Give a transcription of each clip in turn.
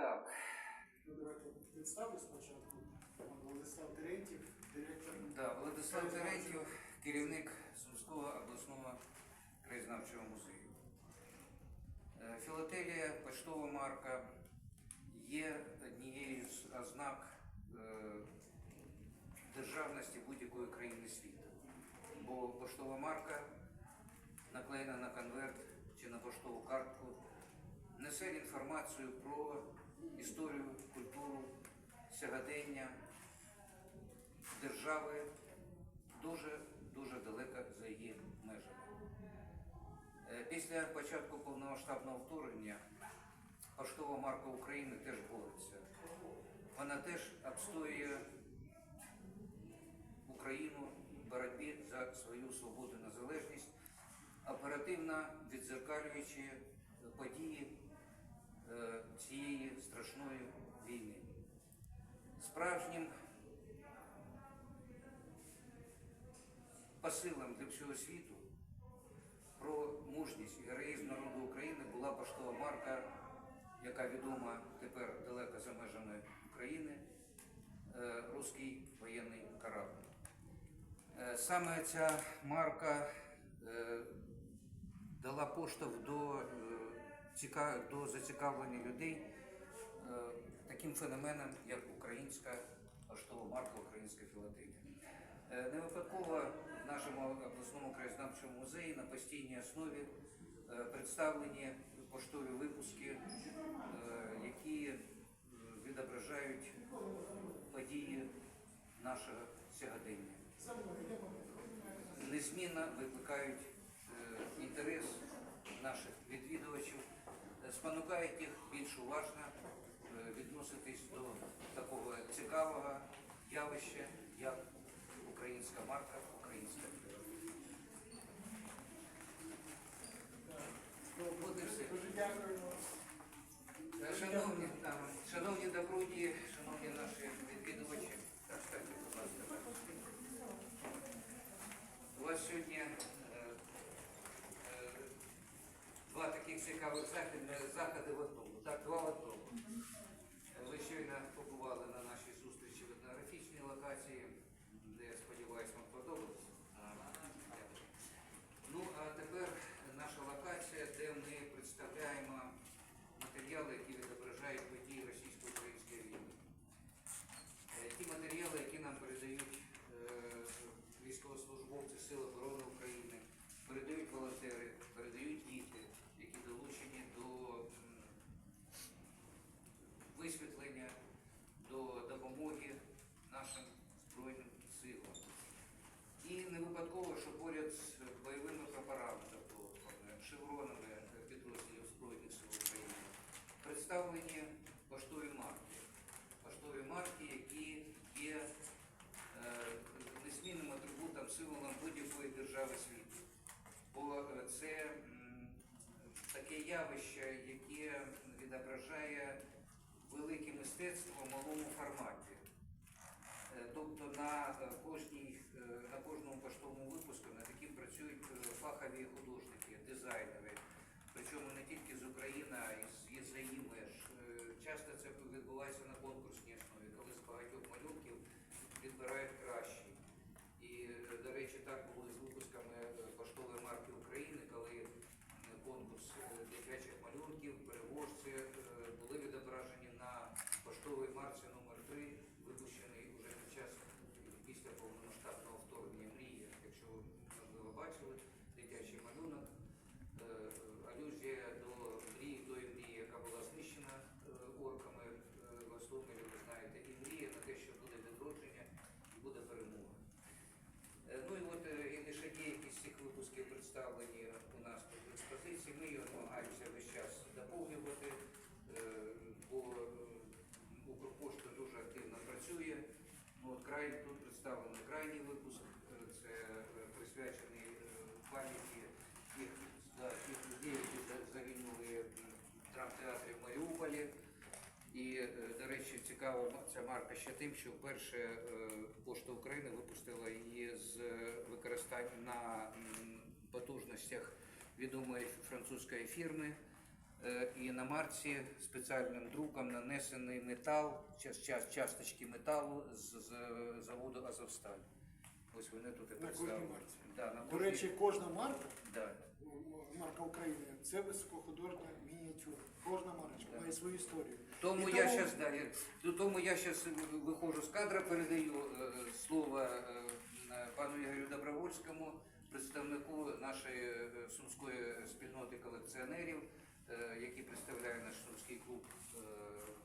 Так, Ну, давайте представлю спочатку. Владислав Терентів, директор. да, Владислав Терентьєв, керівник Сумського обласного краєзнавчого музею. Е, Філателія, поштова марка є однією з ознак е, державності будь-якої країни світу. Бо поштова марка наклеєна на конверт чи на поштову картку несе інформацію про історію, культуру, сягадення держави дуже дуже далеко за її межами. Е, Після початку повномасштабного вторгнення поштова марка України теж бореться. Вона теж обстоює Україну в боротьбі за свою свободу і незалежність, оперативно відзеркалюючи події цієї страшної війни. Справжнім посилом для всього світу про мужність і героїзм народу України була поштова марка, яка відома тепер далеко за межами України, е, Руський воєнний корабль. Е, Саме ця марка е, дала поштовх до, е, до зацікавлення людей е, таким феноменом, як українська поштова марка, українська філателія. Е, Не випадково в нашому обласному краєзнавчому музеї на постійній основі е, представлені поштові випуски, які відображають події нашого сьогодення. Незмінно викликають інтерес наших відвідувачів, спонукають їх більш уважно е, відноситись до такого цікавого явища, як українська марка, українська. Дуже. Е, Шановні, шановні добродії, шановні наші відвідувачі, так, так, будь ласка. У вас сьогодні е, е, два таких цікавих заходів, заходи в одному. Так, два в одному. Ви щойно побували на нашій зустрічі в етнографічній локації, де я сподіваюся, вам подобається. Ну, а тепер наша локація, де ми представляємо матеріали, які відображають події російсько-української війни. Е, Ті матеріали, які нам передають е, військовослужбовці Сил оборони України, передають волонтери, передають діти, які долучені до м, висвітлення, до допомоги нашим Збройним силам. І не випадково, що поряд з бойовими прапорами, тобто е, шевронами е, підрозділів Збройних сил України, представлені поштові марки. Поштові марки, які є е, незмінним атрибутом, символом будь-якої держави світу. Бо е, це таке явище, яке відображає велике мистецтво в малому форматі. Е, Тобто на е, кожній, на кожному поштовому випуску над яким працюють фахові художники, дизайнери, причому не тільки з України, а й з її з її меж. Е, Часто це відбувається на конкурсній основі, коли з багатьох малюнків відбирають кращі. І, е, до речі, так було і з випусками е, поштової марки України, коли е, конкурс е, дитячих малюнків, переможці е, були відображені на поштовій марці номер 3 випущений уже під час після повномасштабного вторгнення мрії. Якщо ви можливо бачили дитячий малюнок, е, алюзія до мрії, тої мрії, яка була знищена е, орками е, в Гостомелі, ви знаєте, і мрія на те, що буде відродження і буде перемога. Е, Ну і от е, і лише деякі з цих випусків представлені у нас тут експозиції. Ми його намагаємося весь час доповнювати, е, бо Укрпошта дуже активно працює. Ну, от край, тут представлений крайній випуск, е, це е, присвячений пам'яті тих, тих людей, які загинули в драмтеатрі в Маріуполі. І, до речі, цікава ця марка ще тим, що вперше Пошта України випустила її з використанням на потужностях відомої французької фірми Е, І на марці спеціальним друком нанесений метал, час, час, часточки металу з, заводу Азовсталь. Ось вони тут і представлені. Да, на До кожній- речі, кожна марка, да. марка України, це високохудожня мініатюра. Кожна марочка має свою історію. Тому І я зараз да, я- ну, тому я зараз виходжу з кадра, передаю е, слово е, е, пану Ігорю Добровольському, представнику нашої е, сумської спільноти колекціонерів, е, який представляє наш сумський клуб е,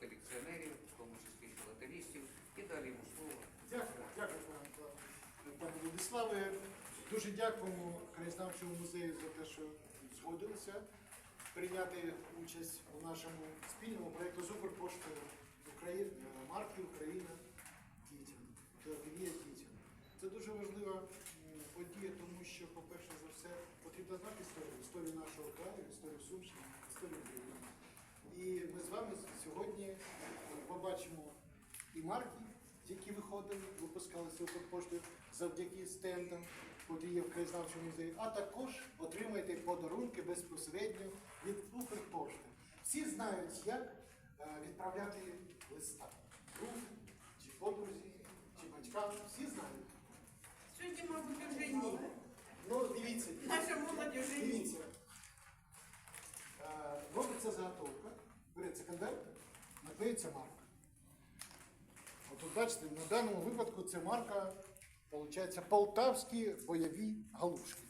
колекціонерів, в тому числі філателістів. І далі йому слово. Дякую, дякую, пане- Владиславе. Дуже дякуємо краєзнавчому музею за те, що згодилися прийняти участь у нашому спільному проєкту з Укрпоштою України, марки Україна дітям, філателія дітям. Це дуже важлива м, подія, тому що, по-перше, за все, потрібно знати історію, історію нашого краю, історію Сумщини, історію України. І ми з вами сьогодні побачимо і марки, які виходили, випускалися Укрпоштою завдяки стендам, котрі є в краєзнавчому музеї, а також отримаєте подарунки безпосередньо від Укрпошти. Всі знають, як е, відправляти листа. Другу, чи подрузі, чи батькам, всі знають. Сьогодні, мабуть, вже ні. Ну, дивіться, Наша молодь вже ні. дивіться. Е, Робиться заготовка, береться конверт, наклеїться марка. От тут бачите, на даному випадку це марка, виходить, полтавські бойові галушки.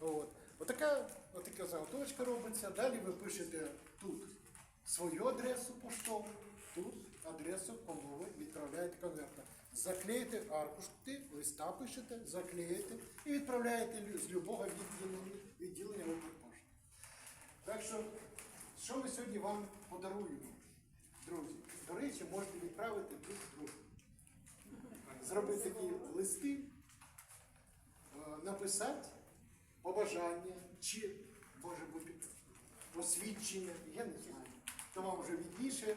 От. Отака, отака заготовочка робиться. Далі ви пишете тут свою адресу поштову, тут адресу помови, відправляєте конверта. Заклеїте аркушки, листа пишете, заклеїте і відправляєте з любого відділення, відділення Укрпошти. Так що, що ми сьогодні вам подаруємо, друзі? До речі, можете відправити друг. Зробити такі листи, е, написати побажання чи може бути посвідчення, я не знаю. То вам вже відніше.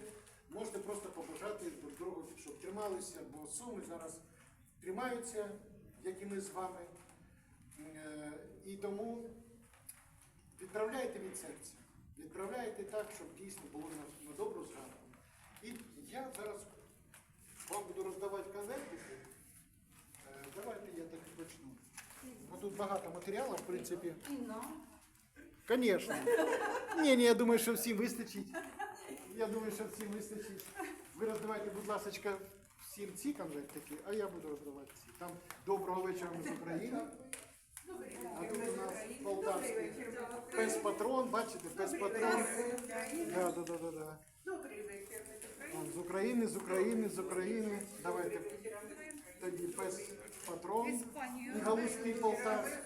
Можете просто побажати друг другу, щоб трималися, бо суми зараз тримаються, як і ми з вами. Е, І тому відправляйте від серця. Відправляйте так, щоб дійсно було на, на добру згадку. І я зараз вам буду роздавати конвертики. Е, Давайте я так і почну. Бо тут багато матеріалу, в принципі. І нам. Звісно. Ні, ні, я думаю, що всім вистачить. Я думаю, що всім вистачить. Ви роздавайте, будь ласка, всім ці конвертики, а я буду роздавати ці. Там доброго вечора ми з України. А тут у нас полтавський Пес патрон, бачите, пес патрон. Да, да, да, да, да. З України. З України, з України. Давайте тоді пес патрон і галузький полтавський.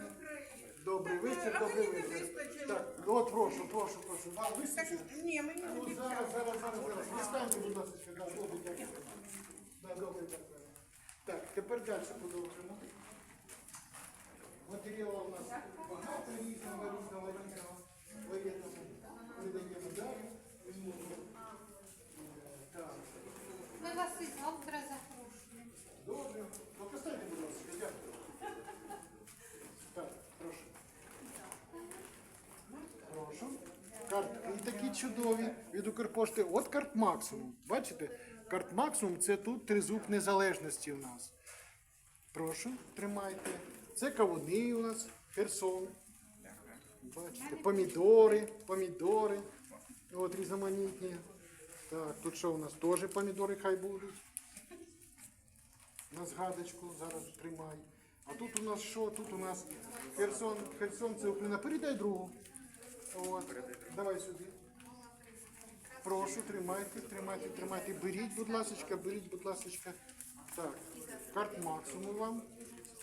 Добрий вечір, добрий вечір. Так, от прошу, прошу, прошу. Вам вистачить? ні, мені не Ну, зараз, зараз, зараз, зараз. Дістаньте, будь ласка, да, добре, дякую. Да, добре, дякую. Так, тепер далі продовжуємо. Матеріалу у нас багато різного, різного, різного. Воєнного. Видаємо далі. Візьмемо. Е, Ми вас і завтра запрошуємо. добре. Покастайте, будь ласка, дякую. Так, прошу. Прошу. Картки такі чудові від Укрпошти. От карт максимум. Бачите? Карт максимум це тут тризуб незалежності у нас. Прошу, тримайте. Це кавуни у нас, Херсон. Бачите, помідори, помідори. От різноманітні. Так, тут що у нас теж помідори хай будуть. На згадочку зараз тримай. А тут у нас що? Тут у нас Херсон, Херсон це Україна. Передай другу. От. Давай сюди. Прошу, тримайте, тримайте, тримайте. Беріть, будь ласка, беріть, будь ласка. Так, карт максимум вам.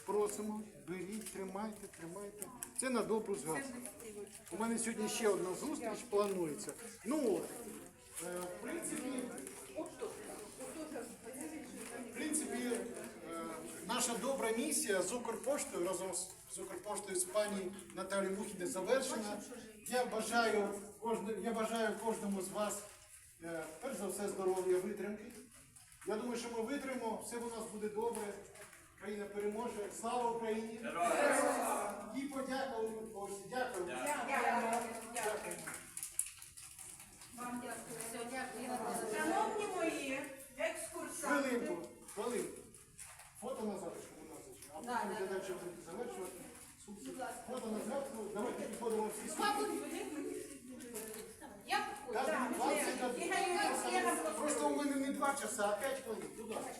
Просимо. Беріть, тримайте, тримайте. Це на добру згадку. У мене сьогодні ще одна зустріч планується. Ну е, в принципі, в принципі, е, наша добра місія з Укрпоштою разом з- з Укрпоштою з пані Наталією Мухіне завершена. Я бажаю кожному, я бажаю кожному з вас, е, перш за все, здоров'я, витримки. Я думаю, що ми витримаємо, все у нас буде добре. Країна переможе. Слава Україні! І подяка Укрпошті. Дякую. Дякую. Дякую. Вам дякую. Дякую. Шановні мої екскурсанти, Хвилинку, хвилинку. Фото на завтра, будь ласка. А потім да, далі будете завершувати. Фото на завтра, давайте підходимо всі сюди. Я Так, походжу. 20 дадуть. Ігор, Ігор, Ігор, Просто у мене не 2 часа, а 5 хвилин. Будь ласка.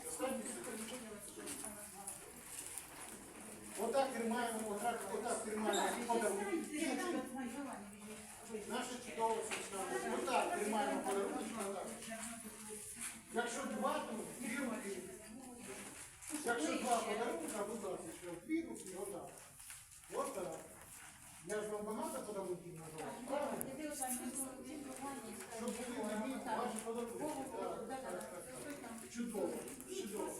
Отак тримаємо, отак, отак тримаємо. Наша чудова сучка. Отак тримаємо подарунки. отак. Якщо два, то дві руки. Якщо два подарунка, будь ласка, дві руки, отак. Отак. Я ж вам багато подарунків назвав, правильно? Щоб були на мій ваші подарунки. Чудово, чудово.